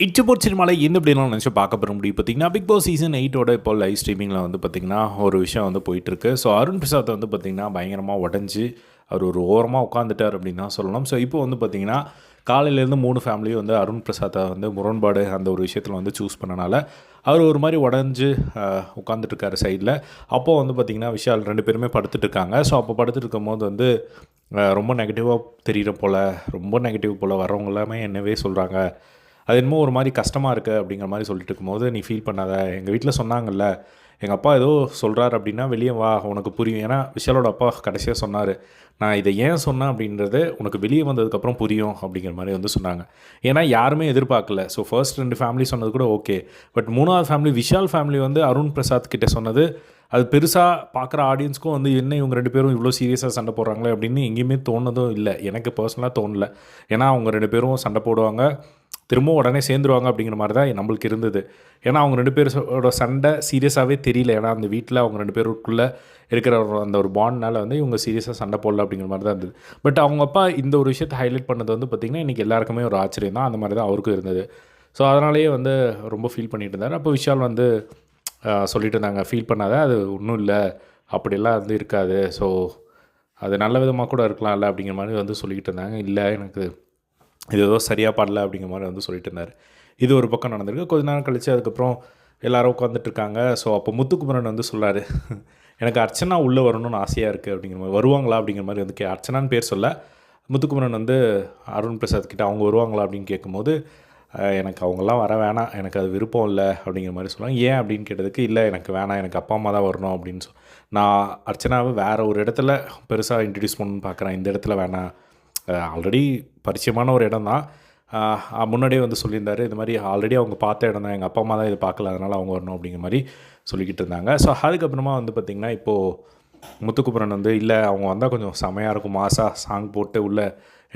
இச்சபோர் சினிமாவில் எந்த இப்படிலாம் நினச்சி பார்க்க போகிற முடியும் பார்த்தீங்கன்னா பிக் பாஸ் சீசன் எயிட்டோட இப்போ லைவ் ஸ்ட்ரீமிங்கில் வந்து பார்த்திங்கன்னா ஒரு விஷயம் வந்து போயிட்டுருக்கு. ஸோ அருண் பிரசாத் வந்து பார்த்திங்கன்னா பயங்கரமாக உடஞ்சி அவர் ஒரு ஓரமாக உட்காந்துட்டார் அப்படின்னு தான் சொல்லணும். ஸோ இப்போ வந்து பார்த்திங்கன்னா காலையிலேருந்து மூணு ஃபேமிலியும் வந்து அருண் பிரசாத்தை வந்து முரண்பாடு அந்த ஒரு விஷயத்தில் வந்து சூஸ் பண்ணனால அவர் ஒரு மாதிரி உடஞ்சி உட்காந்துட்ருக்காரு சைடில் அப்போது வந்து பார்த்திங்கன்னா விஷால் ரெண்டு பேருமே படுத்துட்டு இருக்காங்க ஸோ அப்போ படுத்துட்டு இருக்கும்போது வந்து ரொம்ப நெகட்டிவாக தெரிகிற போல் ரொம்ப நெகட்டிவ் போல் வரவங்க எல்லாமே என்னவே சொல்கிறாங்க அது என்னமோ ஒரு மாதிரி கஷ்டமாக இருக்குது அப்படிங்கிற மாதிரி சொல்லிட்டு இருக்கும்போது நீ ஃபீல் பண்ணாத. எங்கள் வீட்டில் சொன்னாங்கல்ல எங்கள் அப்பா ஏதோ சொல்கிறார் அப்படின்னா வெளியே வா உனக்கு புரியும். ஏன்னா விஷாலோட அப்பா கடைசியாக சொன்னார் நான் இதை ஏன் சொன்னேன் அப்படின்றது உனக்கு வெளியே வந்ததுக்கப்புறம் புரியும் அப்படிங்கிற மாதிரி வந்து சொன்னாங்க. ஏன்னா யாருமே எதிர்பார்க்கல. ஸோ ஃபர்ஸ்ட் ரெண்டு ஃபேமிலி சொன்னது கூட ஓகே பட் மூணாவது ஃபேமிலி விஷால் ஃபேமிலி வந்து அருண் பிரசாத் கிட்டே சொன்னது அது பெருசாக பார்க்குற ஆடியன்ஸ்க்கும் வந்து என்ன இவங்க ரெண்டு பேரும் இவ்வளோ சீரியஸாக சண்டை போடுறாங்களே? அப்படின்னு எங்கேயுமே தோணதும் இல்லை. எனக்கு பர்சனலாக தோணல. ஏன்னா அவங்க ரெண்டு பேரும் சண்டை போடுவாங்க. திரும்பவும் உடனே சேர்ந்துருவாங்க அப்படிங்கிற மாதிரி தான் நம்மளுக்கு இருந்தது. ஏன்னா அவங்க ரெண்டு பேரோட சண்டை சீரியஸாகவே தெரியல. ஏன்னா அந்த வீட்டில் அவங்க ரெண்டு பேருக்குள்ளே இருக்கிற ஒரு அந்த ஒரு பாண்ட்னால் வந்து இவங்க சீரியஸாக சண்டை போடல அப்படிங்கிற மாதிரி தான் இருந்தது. பட் அவங்க அப்பா இந்த ஒரு விஷயத்தை ஹைலைட் பண்ணது வந்து பார்த்திங்கன்னா இன்றைக்கி எல்லாருக்குமே ஒரு ஆச்சரியம் தான். அந்த மாதிரி தான் அவருக்கும் இருந்தது. ஸோ அதனாலேயே வந்து ரொம்ப ஃபீல் பண்ணிட்டு இருந்தார். அப்போ விஷால் வந்து சொல்லிட்டு இருந்தாங்க ஃபீல் பண்ணாத அது ஒன்றும் இல்லை. அப்படியெல்லாம் வந்து இருக்காது. ஸோ அது நல்ல விதமாக கூட இருக்கலாம்ல அப்படிங்கிற மாதிரி வந்து சொல்லிக்கிட்டு இருந்தாங்க. இல்லை எனக்கு இது ஏதோ சரியாக பாடல அப்படிங்கிற மாதிரி வந்து சொல்லிட்டு இருந்தார். இது ஒரு பக்கம் நடந்திருக்கு. கொஞ்ச நேரம் கழித்து அதுக்கப்புறம் எல்லாரும் உட்காந்துட்டு இருக்காங்க. ஸோ அப்போ முத்துக்குமரன் வந்து சொல்லார் எனக்கு அர்ச்சனா உள்ளே வரணும்னு ஆசையாக இருக்குது அப்படிங்கிற மாதிரி. வருவாங்களா? அப்படிங்கிற மாதிரி வந்து கே அர்ச்சனான்னு பேர் சொல்ல முத்துக்குமரன் வந்து அருண் பிரசாத் கிட்ட அவங்க வருவாங்களா? அப்படின்னு கேட்கும்போது எனக்கு அவங்கெல்லாம் வர வேணாம். எனக்கு அது விருப்பம் இல்லை அப்படிங்கிற மாதிரி சொல்லுவாங்க. ஏன்? அப்படின்னு கேட்டதுக்கு இல்லை எனக்கு வேணாம். எனக்கு அப்பா அம்மா தான் வரணும் அப்படின்னு சொல் நான் அர்ச்சனாவை வேறு ஒரு இடத்துல பெருசாக இன்ட்ரடியூஸ் பண்ணணும்னு பார்க்குறேன் இந்த இடத்துல வேணாம். ஆல்ரெடி பரிச்சயமான ஒரு இடம் தான் முன்னாடியே வந்து சொல்லியிருந்தாரு இது மாதிரி ஆல்ரெடி அவங்க பார்த்த இடம் தான் எங்கள் அப்பா அம்மா தான் இது பார்க்கல அதனால் அவங்க வரணும் அப்படிங்கிற மாதிரி சொல்லிக்கிட்டு இருந்தாங்க. ஸோ அதுக்கப்புறமா வந்து பார்த்திங்கன்னா இப்போது முத்துக்குமரன் வந்து இல்லை அவங்க வந்தால் கொஞ்சம் செமையாக இருக்கும் மாசாக சாங் போட்டு உள்ளே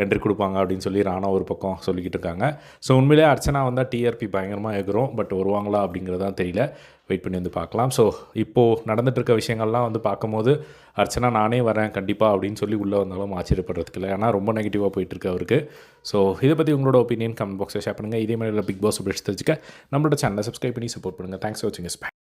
என்ட்ரி கொடுப்பாங்க அப்படின்னு சொல்லி ராணா ஒரு பக்கம் சொல்லிக்கிட்டு இருக்காங்க. ஸோ உண்மையிலே அர்ச்சனா வந்தால் டிஆர்பி பயங்கரமாக எகிறோம். பட் வருவாங்களா அப்படிங்கிறதான் தெரியல. வெயிட் பண்ணி வந்து பார்க்கலாம். ஸோ இப்போது நடந்துகிட்ருக்க இருக்க விஷயங்கள்லாம் வந்து பார்க்கும்போது அர்ச்சனா நானே வரேன் கண்டிப்பாக அப்படின்னு சொல்லி உள்ளே வந்தாலும் ஆச்சரியப்படுறதுக்கு இல்லை. ஏன்னா ரொம்ப நெகட்டிவாக போயிட்டுருக்கு அவருக்கு. ஸோ இதை பற்றி உங்களோட ஒப்பீனியன் கமெண்ட் பாக்ஸில் ஷேர் பண்ணுங்கள் இதே மாதிரி பிக் பாஸ் அப்டேட்ஸ் தெரிஞ்சுக்க நம்மளோட சேனலை சப்ஸ்கிரைப் பண்ணி சப்போர்ட் பண்ணுங்கள் தேங்க்ஸ் ஃபார் வாட்சிங்